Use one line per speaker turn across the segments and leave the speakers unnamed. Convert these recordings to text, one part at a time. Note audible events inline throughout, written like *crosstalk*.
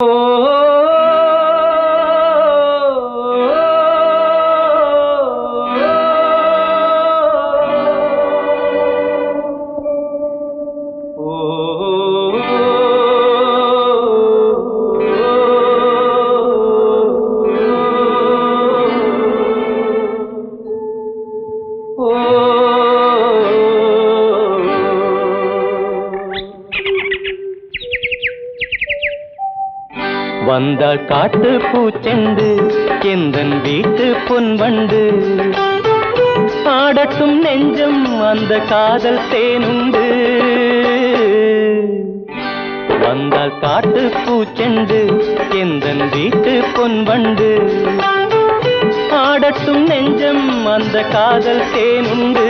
Oh. வந்த காட்டு பூச்செண்டு எந்தன் வீட்டு பொன்வண்டு. ஆடட்டும் நெஞ்சம் அந்த காதல் தேனுண்டு. வந்த காட்டு பூச்செண்டு எந்தன் வீட்டு பொன்வண்டு. ஆடட்டும் நெஞ்சம் அந்த காதல் தேனுண்டு.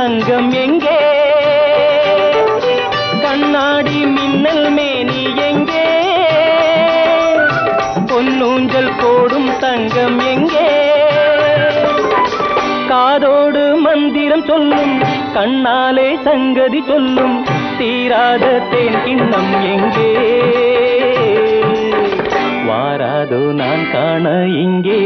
தங்கம் எங்கே? கண்ணாடி மின்னல் மேனி எங்கே? பொன்னூஞ்சல் போடும் தங்கம் எங்கே? காதோடு மந்திரம் சொல்லும் கண்ணாலே சங்கதி சொல்லும் தீராத தேன் கிண்ணம் எங்கே? வாராதோ நான் காண இங்கே.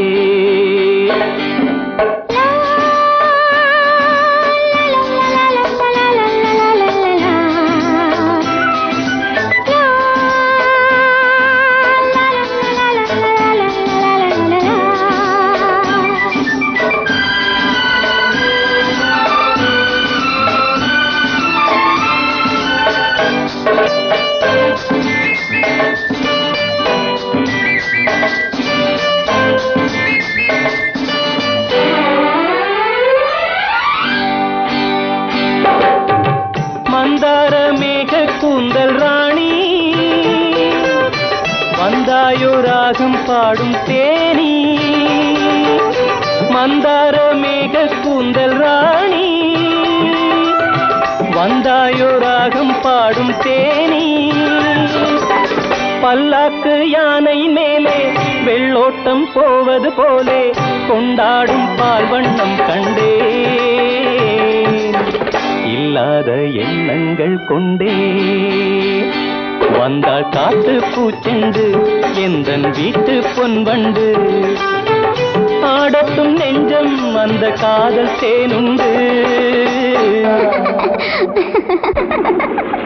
வந்தாயோ ராகம் பாடும் தேனி. மந்தார மேக கூந்தல் ராணி. வந்தாயோ ராகம் பாடும் தேனி. பல்லாக்கு யானை மேலே வெள்ளோட்டம் போவது போலே கொண்டாடும் பால் வண்ணம் கண்டே இல்லாத எண்ணங்கள் கொண்டே. வந்தால் காட்டு பூச்செண்டு எந்தன் வீட்டு பொன் வண்டு. ஆடட்டும் நெஞ்சம் அந்த காதல் தேனுண்டு. *laughs*